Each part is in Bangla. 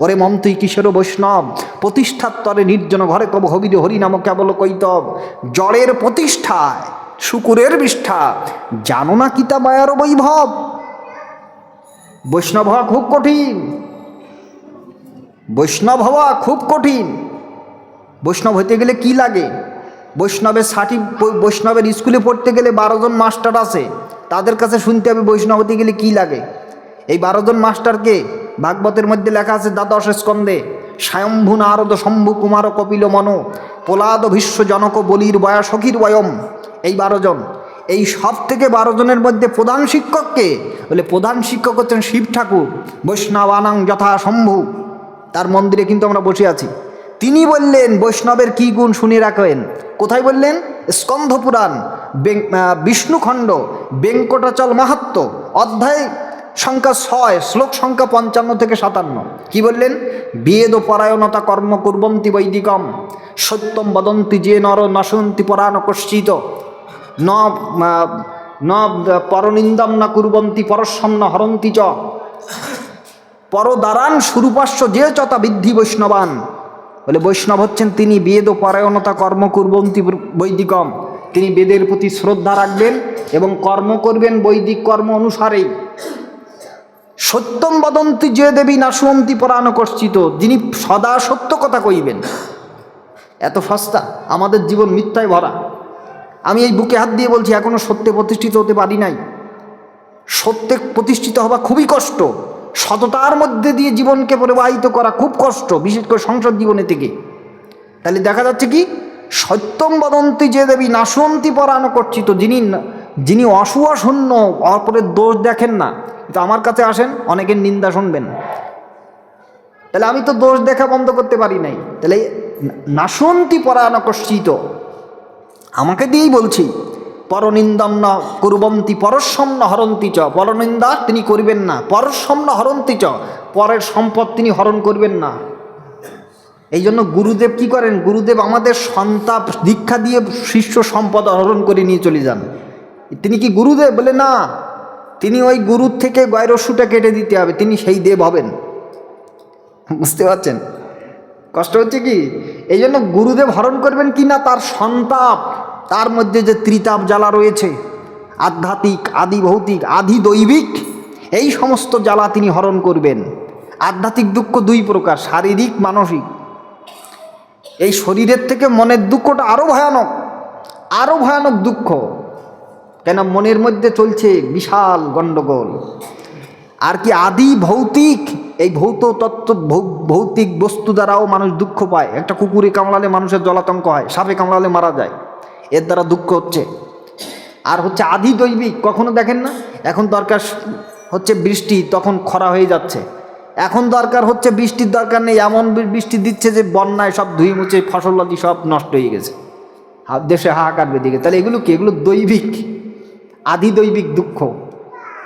ওরে মন তুই কিশোর বৈষ্ণব প্রতিষ্ঠার তরে নির্জন ঘরে কব হবির হরি নাম কেবল কৈতব। জড়ের প্রতিষ্ঠায়, শুকুরের বিষ্ঠা, জানো না কিতা মায়ার বৈভব? বৈষ্ণব হওয়া খুব কঠিন। বৈষ্ণব হওয়া খুব কঠিন। বৈষ্ণব হতে গেলে কি লাগে? বৈষ্ণবের ষাটি, বৈষ্ণবের স্কুলে পড়তে গেলে বারো জন মাস্টার আছে। তাদের কাছে শুনতে হবে বৈষ্ণব হতে গেলে কি লাগে? এই বারো জন মাস্টারকে ভাগবতের মধ্যে লেখা আছে, দ্বাদশ স্কন্ধে, স্বয়ম্ভু নারদ শম্ভু কুমার কপিল মন, পোলাদ ভীষ্ম জনক বলির বয়া সখীর বয়ম, এই বারো জন এই সব থেকে বারো জনের মধ্যে প্রধান শিক্ষককে, বলে প্রধান শিক্ষক হচ্ছেন শিব ঠাকুর, বৈষ্ণবানাং যথা শম্ভু। তার মন্দিরে কিন্তু আমরা বসে আছি। তিনি বললেন, বৈষ্ণবের কি গুণ শুনে রাখেন কোথায় বললেন? স্কন্ধ পুরাণ বিষ্ণুখণ্ড, বেঙ্কটাচল মাহাত্ম অধ্যায় সংখ্যা ছয়, শ্লোক সংখ্যা পঞ্চান্ন থেকে সাতান্ন। কি বললেন? বেদ পরায়ণতা কর্ম কুর্বন্তি বৈদিকম, সত্যম বদন্তি যে নর নশন্তি পরাণ কশ্চিত। ন ন, পরনিন্দম না কুর্বন্তি পরস্বম ন হরন্তি চ। পরদারান সুরূপাস্য যে চতা বৃদ্ধি বৈষ্ণবান। বলে বৈষ্ণব হচ্ছেন তিনি বেদ পরায়ণতা কর্ম কুর্বন্তী বৈদিকম। তিনি বেদের প্রতি শ্রদ্ধা রাখবেন এবং কর্ম করবেন বৈদিক কর্ম অনুসারেই। সত্যম বদন্তি যে দেবী নাশুয়ন্তী পরাণ কর্ষিত, যিনি সদা সত্য কথা কইবেন এত সস্তা আমাদের জীবন মিথ্যায় ভরা। আমি এই বুকে হাত দিয়ে বলছি, এখনও সত্যে প্রতিষ্ঠিত হতে পারি নাই। সত্যে প্রতিষ্ঠিত হওয়া খুবই কষ্ট। সততার মধ্যে দিয়ে জীবনকে প্রবাহিত করা খুব কষ্ট, বিশেষ করে সংসদ জীবনে থেকে। তাহলে দেখা যাচ্ছে কি? সত্যম বদন্তি যে দেবী নাশন্তী পরাণ করছিত যিনি যিনি অসুয়া শূন্য, অপরের দোষ দেখেন না। তো আমার কাছে আসেন, অনেকের নিন্দা শুনবেন। তাহলে আমি তো দোষ দেখা বন্ধ করতে পারি নাই। তাহলে নাশন্তী পরাণ কর্ষিত আমাকে দিয়েই বলছি, পরনিন্দম ন কুরবন্তি পরস্বম ন হরন্তি চ। পরনিন্দা তিনি করবেন না পরস্বম ন হরন্তি চ। পরের সম্পদ তিনি হরণ করবেন না। এই জন্য গুরুদেব কি করেন? গুরুদেব আমাদের সন্তাপ দীক্ষা দিয়ে শিষ্য সম্পদ হরণ করে নিয়ে চলে যান। তিনি কি গুরুদেব? বলে, না। তিনি ওই গুরুর থেকে গয়রস্যুটা কেটে দিতে হবে, তিনি সেই দেব হবেন। বুঝতে পারছেন? কষ্ট হচ্ছে কি? এই জন্য গুরুদেব হরণ করবেন কি না তার সন্তাপ, তার মধ্যে যে ত্রিতাপ জ্বালা রয়েছে, আধ্যাত্মিক আদি ভৌতিক আদি দৈবিক এই সমস্ত জ্বালা তিনি হরণ করবেন। আধ্যাত্মিক দুঃখ দুই প্রকার, শারীরিক, মানসিক। এই শরীরের থেকে মনের দুঃখটা আরও ভয়ানক আরও ভয়ানক দুঃখ। কেন মনের মধ্যে চলছে বিশাল গণ্ডগোল আর কি আদি ভৌতিক? এই ভৌত তত্ত্ব ভৌতিক বস্তু দ্বারাও মানুষ দুঃখ পায়। একটা কুকুরে কামড়ালে মানুষের জলাতঙ্ক হয়, সাপে কামড়ালে মারা যায়। এর দ্বারা দুঃখ হচ্ছে। আর হচ্ছে আদি দৈবিক, কখনো দেখেন না? এখন দরকার হচ্ছে বৃষ্টি, তখন খরা হয়ে যাচ্ছে। এখন দরকার হচ্ছে বৃষ্টির দরকার নেই, এমন বৃষ্টি দিচ্ছে যে বন্যায় সব ধুয়ে মুছে ফসলাদি সব নষ্ট হয়ে গেছে। দেশে হাহাকার বেদিকে তাহলে এগুলো কি? এগুলো দৈবিক। আদি দৈবিক দুঃখ।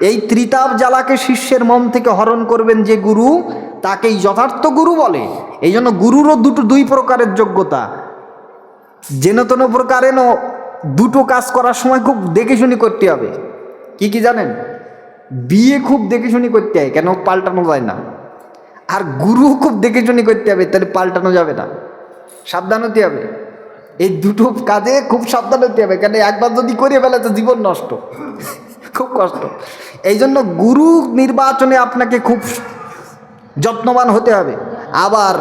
এই ত্রিতাপ জ্বালাকে শিষ্যের মন থেকে হরণ করবেন যে গুরু, তাকেই যথার্থ গুরু বলে। এই জন্য গুরুরও দুটো দুই প্রকারের যোগ্যতা। যেন তেন প্রকারেন দুটো কাজ করার সময় খুব দেখে শুনি করতে হবে। কি কি জানেন? বিয়ে খুব দেখে শুনি করতে হয়, কেন পাল্টানো যায় না। আর গুরু খুব দেখে শুনি করতে হবে, তাহলে পাল্টানো যাবে না। সাবধান হতে হবে। এই দুটো কাজে খুব সাবধান হতে হবে, কেন একবার যদি করে ফেলে তো জীবন নষ্ট। খুব কষ্ট। এই জন্য গুরু নির্বাচনে আপনাকে খুব যত্নবান হতে হবে। আবার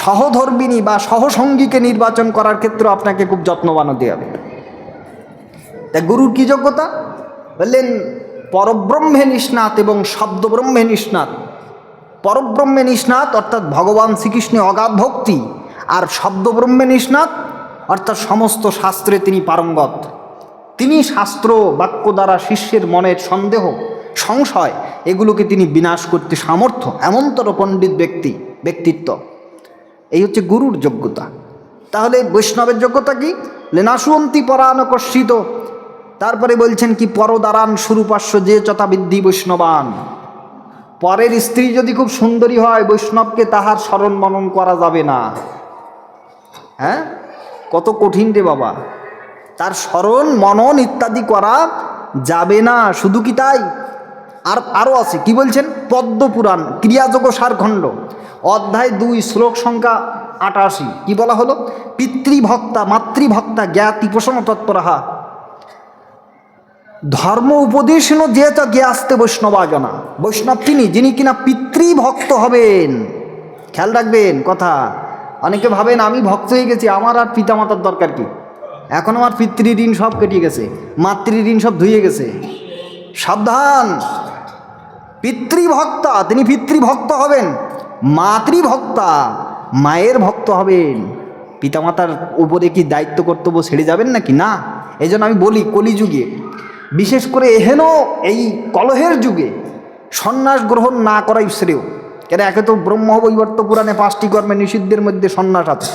সহধর্মিনী বা সহসঙ্গীকে নির্বাচন করার ক্ষেত্রে আপনাকে খুব যত্নবান হতে হবে। তা গুরুর কি যোগ্যতা? বললেন, পরব্রহ্মে নিষ্ণাত এবং শব্দব্রহ্মে নিষ্ণাত। পরব্রহ্মে নিষ্ণাত অর্থাৎ ভগবান শ্রীকৃষ্ণে অগাধ ভক্তি, আর শব্দব্রহ্মে নিষ্ণাত অর্থাৎ সমস্ত শাস্ত্রে তিনি পারঙ্গত। তিনি শাস্ত্র বাক্য দ্বারা শিষ্যের মনের সন্দেহ, সংশয়, এগুলোকে তিনি বিনাশ করতে সামর্থ্য, এমনতর পণ্ডিত ব্যক্তি, ব্যক্তিত্ব। এই হচ্ছে গুরুর যোগ্যতা। তাহলে বৈষ্ণবের যোগ্যতা কি? লেনাশুয়ন্তী পরাণ কর্ষিত তারপরে বলছেন কি, পরদারান সুরূপাস্য যে চতাবিদ্ধি বৈষ্ণবান। পরের স্ত্রী যদি খুব সুন্দরী হয়, বৈষ্ণবকে তাহার স্মরণ মনন করা যাবে না। হ্যাঁ? কত কঠিন রে বাবা। তার স্মরণ, মনন ইত্যাদি করা যাবে না, শুধু কি তাই? আর আরও আছে, কি বলছেন? পদ্মপুরাণ ক্রিয়াযোগ সারখণ্ড, অধ্যায় দুই, শ্লোক সংখ্যা আটাশি। কি বলা হলো? পিতৃভক্তা, মাতৃভক্তা জ্ঞাতি পোষণ তৎপরাহা। ধর্ম উপদেশন যে চ জ্ঞাস্তে বৈষ্ণবাজনা বৈষ্ণব তিনি, যিনি কিনা পিতৃভক্ত হবেন। খেয়াল রাখবেন কথা। অনেকে ভাবেন আমি ভক্ত হয়ে গেছি, আমার আর পিতামাতার দরকার কি? এখন আমার পিতৃ ঋণ সব কেটে গেছে, মাতৃ ঋণ সব ধুয়ে গেছে। সাবধান! পিতৃভক্তা, তিনি পিতৃভক্ত হবেন, মাতৃভক্তা, মায়ের ভক্ত হবেন। পিতামাতার উপরে কি দায়িত্ব কর্তব্য ছেড়ে যাবেন নাকি? না এই আমি বলি, কলিযুগে, বিশেষ করে এহেন এই কলহের যুগে সন্ন্যাস গ্রহণ না করাই শ্রেয়। কেন একে তো ব্রহ্ম বৈবর্ত পুরাণে পাঁচটি কর্মে নিষিদ্ধের মধ্যে সন্ন্যাস আছে।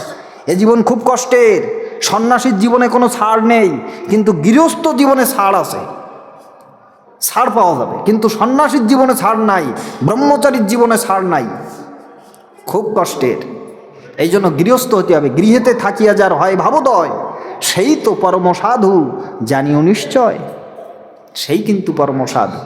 এ জীবন খুব কষ্টের। সন্ন্যাসীর জীবনে কোনো ছাড় নেই, কিন্তু গৃহস্থ জীবনে ছাড় আছে। ছাড় পাওয়া যাবে, কিন্তু সন্ন্যাসীর জীবনে ছাড় নাই, ব্রহ্মচারীর জীবনে ছাড় নাই। খুব কষ্টের। এই জন্য গৃহস্থ হতে হবে। গৃহেতে থাকিয়া যার হয় ভাবোদয়, সেই তো পরম সাধু জানিও নিশ্চয়। সেই কিন্তু পরম সাধু